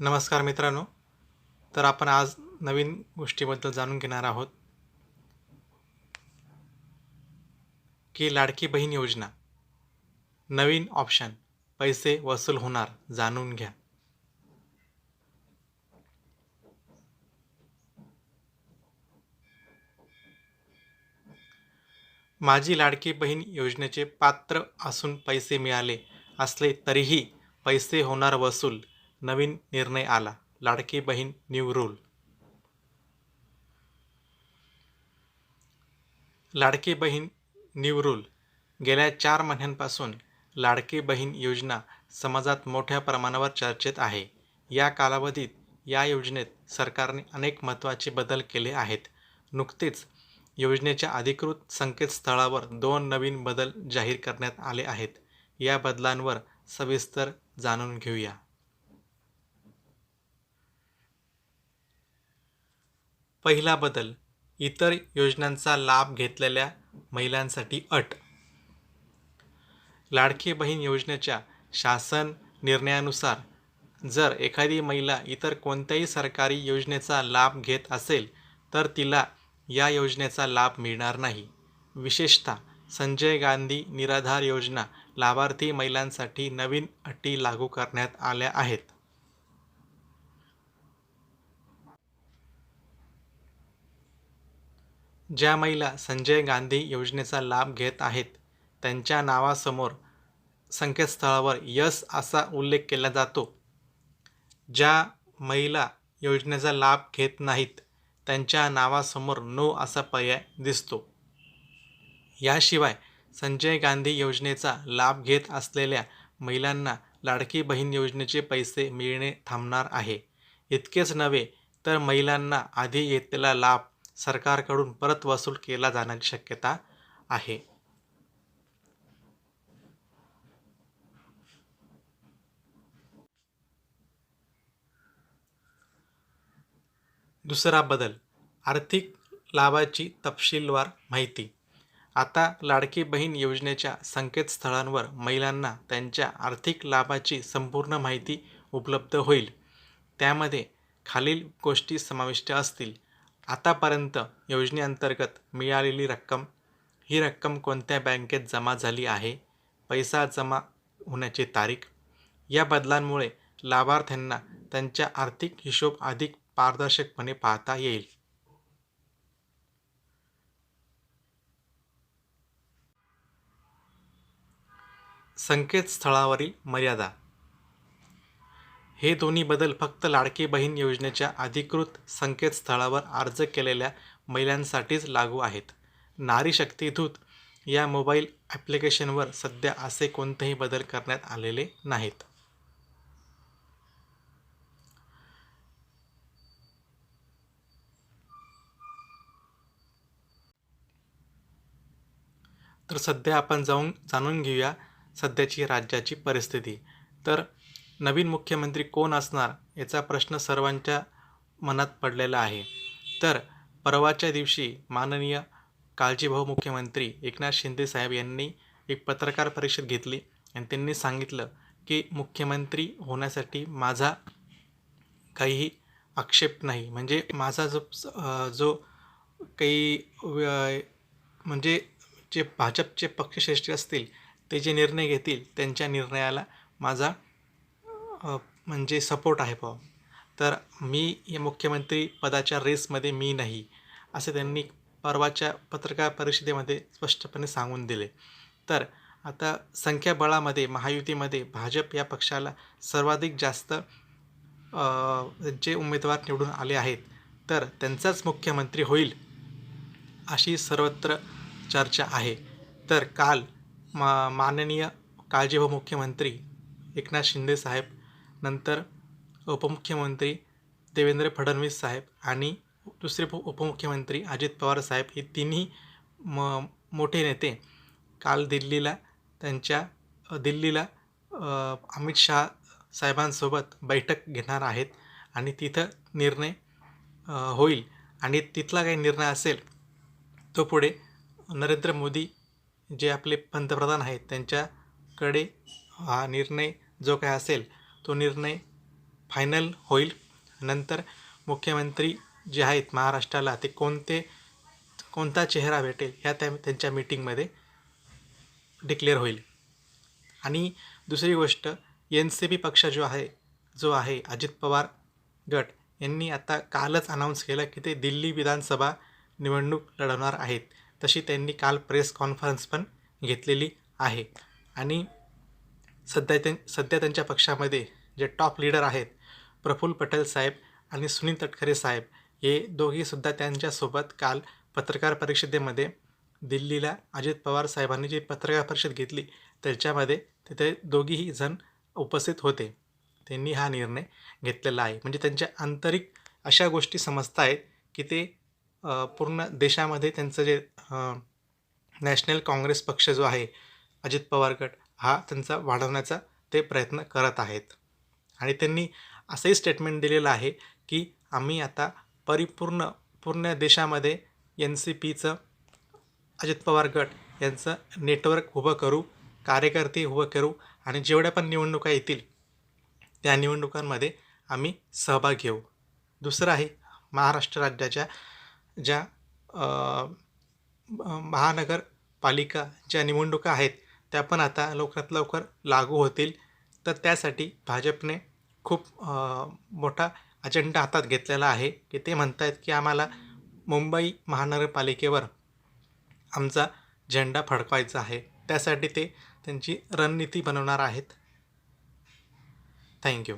नमस्कार मित्रांनो. तर आपण आज नवीन गोष्टीबद्दल जाणून घेणार आहोत. की लाडकी बहीण योजना. नवीन ऑप्शन पैसे वसूल होणार जाणून घ्या. माझी लाडकी बहीण योजनेचे पात्र असून पैसे मिळाले असले तरीही पैसे होणार वसूल नवीन निर्णय आला. Ladki Bahin new rule. Ladki Bahin new rule. गेल्या चार महिन्यांपासून लाडकी बहीण योजना समाजात मोठ्या प्रमाणावर चर्चेत आहे. या कालावधीत या योजनेत सरकारने अनेक महत्त्वाचे बदल केले आहेत. नुकतेच योजनेच्या अधिकृत संकेतस्थळावर दोन नवीन बदल जाहीर करण्यात आले आहेत. या बदलांवर सविस्तर जाणून घेऊया. पहिला बदल इतर योजनांचा लाभ घेतलेल्या महिलांसाठी अट. लाडकी बहीण योजनेच्या शासन निर्णयानुसार जर एखादी महिला इतर कोणत्याही सरकारी योजनेचा लाभ घेत असेल तर तिला या योजनेचा लाभ मिळणार नाही. विशेषतः संजय गांधी निराधार योजना लाभार्थी महिलांसाठी नवीन अटी लागू करण्यात आल्या आहेत. ज्या महिला संजय गांधी योजनेचा लाभ घेत आहेत त्यांच्या नावासमोर संकेतस्थळावर यस असा उल्लेख केला जातो. ज्या महिला योजनेचा लाभ घेत नाहीत त्यांच्या नावासमोर नो असा पर्याय दिसतो. याशिवाय संजय गांधी योजनेचा लाभ घेत असलेल्या महिलांना लाडकी बहीण योजनेचे पैसे मिळणे थांबणार आहे. इतकेच नव्हे तर महिलांना आधी घेतलेला लाभ सरकारकडून परत वसूल केला जाण्याची शक्यता आहे. दुसरा बदल आर्थिक लाभाची तपशीलवार माहिती. आता लाडकी बहीण योजनेच्या संकेतस्थळांवर महिलांना त्यांच्या आर्थिक लाभाची संपूर्ण माहिती उपलब्ध होईल. त्यामध्ये खालील गोष्टी समाविष्ट असतील. आतापर्यंत योजनेअंतर्गत मिळालेली रक्कम ही रक्कम कोणत्या बँकेत जमा झाली आहे पैसा जमा होण्याची तारीख या बदलांमुळे लाभार्थ्यांना त्यांच्या आर्थिक हिशोब अधिक पारदर्शकपणे पाहता येईल. संकेतस्थळावरील मर्यादा हे दोन्ही बदल फक्त लाडकी बहीण योजनेच्या अधिकृत संकेतस्थळावर अर्ज केलेल्या महिलांसाठीच लागू आहेत. नारी शक्ती दूत या मोबाईल ॲप्लिकेशनवर सध्या असे कोणतेही बदल करण्यात आलेले नाहीत. तर सध्या आपण जाऊन जाणून घेऊया सध्याची राज्याची परिस्थिती. तर नवीन मुख्यमंत्री कोण असणार याचा प्रश्न सर्वांच्या मनात पडलेला आहे. तर परवाच्या दिवशी माननीय काळजीभाऊ मुख्यमंत्री एकनाथ शिंदे साहेब यांनी एक पत्रकार परिषद घेतली आणि त्यांनी सांगितलं की मुख्यमंत्री होण्यासाठी माझा काहीही आक्षेप नाही. म्हणजे माझा जो जो काही म्हणजे जे भाजपचे पक्षश्रेष्ठी असतील ते जे निर्णय घेतील त्यांच्या निर्णयाला माझा म्हणजे सपोर्ट आहे भाऊ तर मी या मुख्यमंत्री पदाच्या रेसमध्ये मी नाही असे त्यांनी परवाच्या पत्रकार परिषदेमध्ये स्पष्टपणे सांगून दिले. तर आता संख्याबळामध्ये महायुतीमध्ये भाजप या पक्षाला सर्वाधिक जास्त जे उमेदवार निवडून आले आहेत तर त्यांचाच मुख्यमंत्री होईल अशी सर्वत्र चर्चा आहे. तर काल मा माननीय काळजीभाऊ मुख्यमंत्री एकनाथ शिंदे साहेब नंतर उपमुख्यमंत्री देवेंद्र फडणवीस साहेब आणि दुसरे उपमुख्यमंत्री अजित पवार साहेब हे तिन्ही म मोठे नेते काल दिल्लीला त्यांच्या दिल्लीला अमित शहा साहेबांसोबत बैठक घेणार आहेत आणि तिथं निर्णय होईल. आणि तिथला काही निर्णय असेल तो पुढे नरेंद्र मोदी जे आपले पंतप्रधान आहेत त्यांच्याकडे हा निर्णय जो काय असेल तो निर्णय फायनल होईल. नंतर मुख्यमंत्री जे आहेत महाराष्ट्राला ते कोणते कोणता चेहरा भेटेल ह्या त्या त्यांच्या मीटिंगमध्ये डिक्लेअर होईल. आणि दुसरी गोष्ट एन सी पी पक्ष जो आहे जो आहे अजित पवार गट यांनी आता कालच अनाऊन्स केलं की ते दिल्ली विधानसभा निवडणूक लढवणार आहेत. तशी त्यांनी काल प्रेस कॉन्फरन्स पण घेतलेली आहे. आणि सध्या त्यां सध्या त्यांच्या पक्षामध्ये जे टॉप लीडर आहेत प्रफुल्ल पटेल साहेब आणि सुनील तटकरे साहेब हे दोघीसुद्धा त्यांच्यासोबत काल पत्रकार परिषदेमध्ये दिल्लीला अजित पवार साहेबांनी जी पत्रकार परिषद घेतली त्याच्यामध्ये तिथे दोघीही जण उपस्थित होते. त्यांनी हा निर्णय घेतलेला आहे. म्हणजे त्यांच्या आंतरिक अशा गोष्टी समजत आहेत की ते पूर्ण देशामध्ये त्यांचं जे नॅशनल काँग्रेस पक्ष जो आहे अजित पवार गट हा त्यांचा वाढवण्याचा ते प्रयत्न करत आहेत. आणि त्यांनी असंही स्टेटमेंट दिलेलं आहे की आम्ही आता परिपूर्ण पूर्ण देशामध्ये एन सी पीचं अजित पवार गट यांचं नेटवर्क उभं करू कार्यकर्ते उभं करू आणि जेवढ्या पण निवडणुका येतील त्या निवडणुकांमध्ये आम्ही सहभाग घेऊ. दुसरं आहे महाराष्ट्र राज्याच्या ज्या महानगरपालिका ज्या निवडणुका आहेत त्या पण आता लवकरात लवकर लागू होतील. तर त्यासाठी भाजपने खूप मोठा अजेंडा हातात घेतलेला आहे की ते म्हणत आहेत की आम्हाला मुंबई महानगरपालिकेवर आमचा झेंडा फडकवायचा आहे. त्यासाठी ते त्यांची रणनीती बनवणार आहेत. थँक्यू